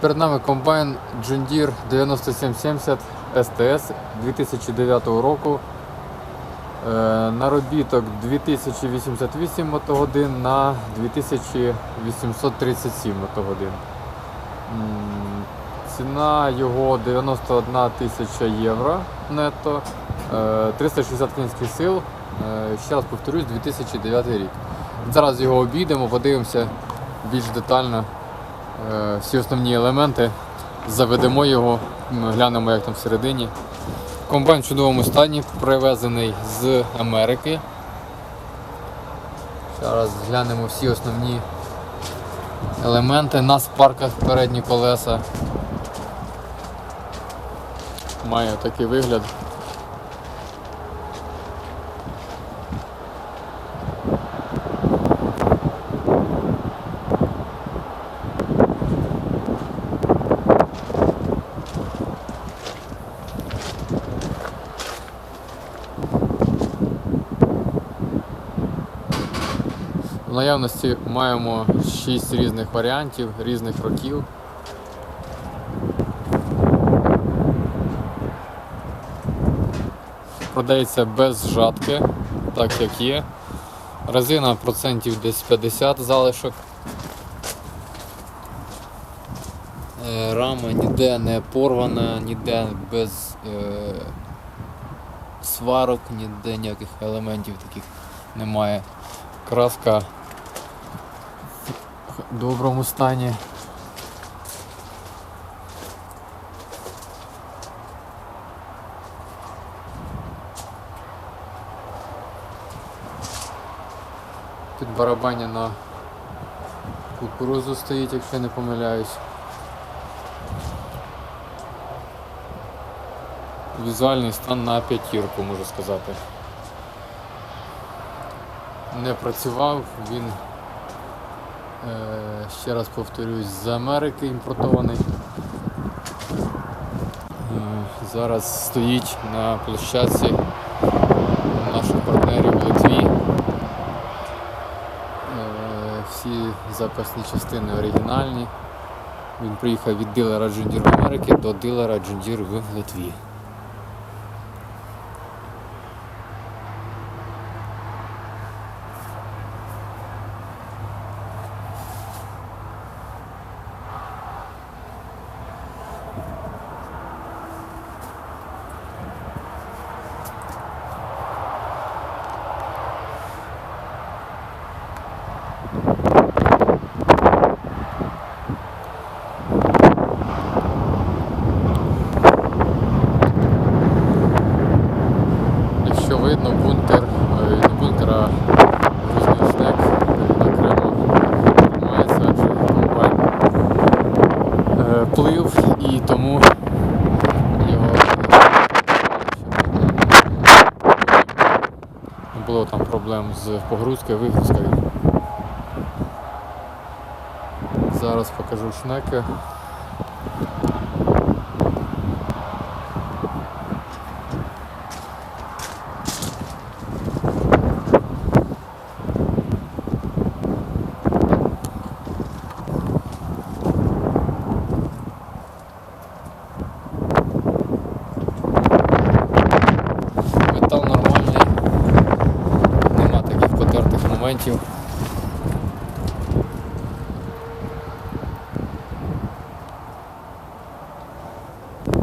Перед нами комбайн John Deere 9770 STS 2009 року. Е, Наробіток 2088 мотогодин на 2837 мотогодин. М, Ціна його 91 тисяча євро нетто, е, 360 кінських сил. Е, Ще раз повторюсь, 2009 рік. Зараз його обійдемо, подивимося більш детально е, всі основні елементи, заведемо його, глянемо, як там всередині. Комбайн в чудовому стані, привезений з Америки. Зараз глянемо всі основні елементи. На спарках передні колеса. Має такий вигляд. В наявності маємо 6 різних варіантів, різних років. Продається без жатки, так як є. Резина процентів десь 50 залишок. Е, Рама ніде не порвана, ніде без е, сварок, ніде ніяких елементів таких немає. Краска доброму стані. Тут барабаня на кукурузу стоїть, якщо я не помиляюсь. Візуальний стан на п'ятірку, можу сказати. Не працював, він, ще раз повторюсь, з Америки імпортований. Е, зараз стоїть на площадці наших партнерів в Литві. Е, всі запасні частини оригінальні. Він приїхав від дилера Deere в Америки до дилера Deere в Литві. Якщо видно, бункер, е, не бункер, а грузний снег окремо тримається, адже комбайн е, плив і тому його не було там проблем з погрузкою, вигрузкою. Зараз покажу шнеки. Метал нормальний, нема таких потертих моментів.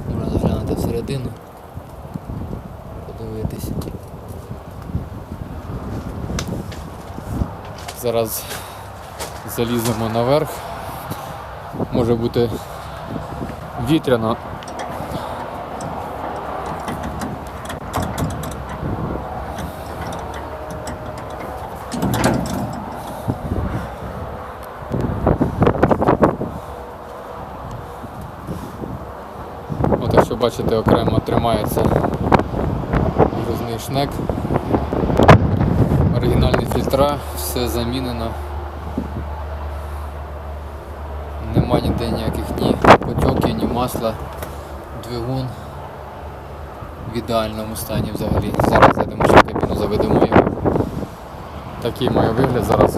Можна заглянути всередину, подивитись. Зараз заліземо наверх. Може бути вітряно, От якщо бачите, окремо тримається грузний шнек. Оригінальні фільтра, все замінено. Нема ніде ніяких ні потьоків, ні масла, двигун в ідеальному стані взагалі. Зараз зайдемо ще кабіну, заведемо. Такий має вигляд зараз.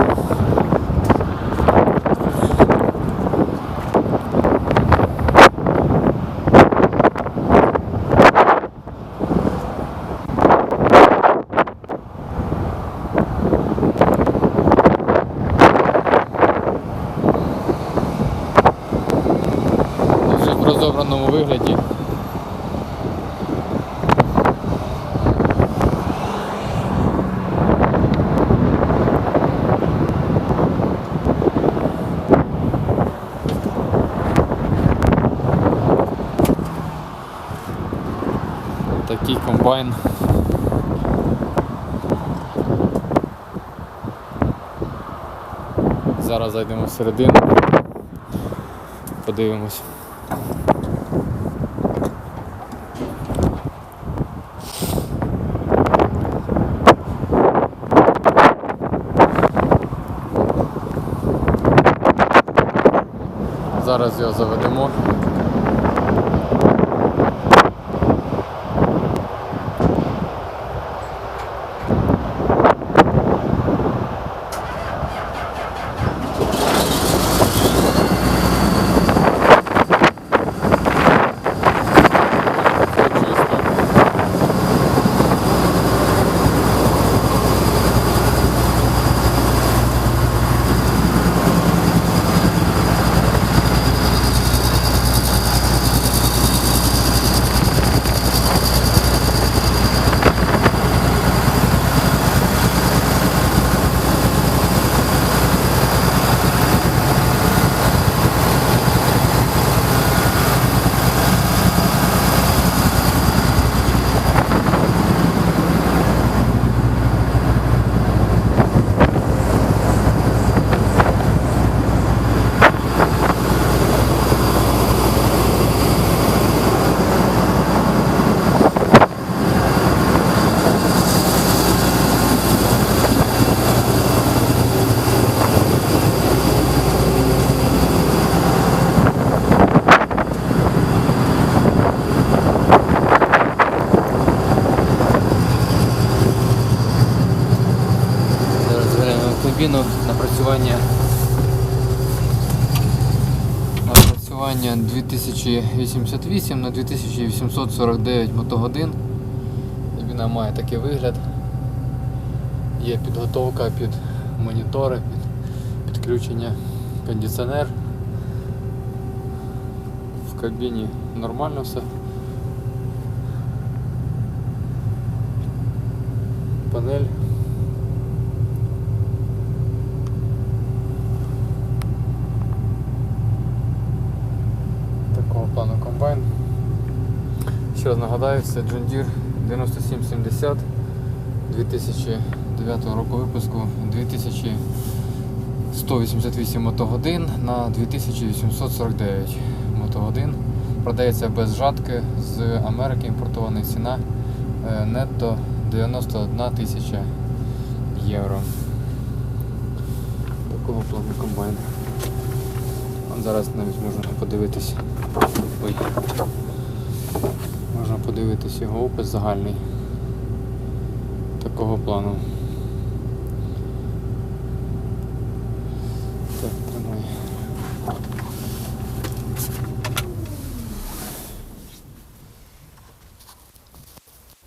Розобраному вигляді. Такий комбайн. Зараз зайдемо всередину. Подивимось. Зараз його заведемо. Все чисто. Зараз кабіну напрацювання. Напрацювання 2088 на 2849 мотогодин. Кабіна має такий вигляд. Є підготовка під монітори, під підключення кондиціонер. В кабіні нормально все. Панель. такого плану комбайн. Ще раз нагадаю, це John Deere 9770 2009 року випуску 2188 мотогодин на 2849 мотогодин. Продається без жатки з Америки імпортована ціна е, нетто 91 тисяча євро. Такого плану комбайн. Зараз навіть можна подивитись. Ой. Можна подивитись його опис загальний такого плану.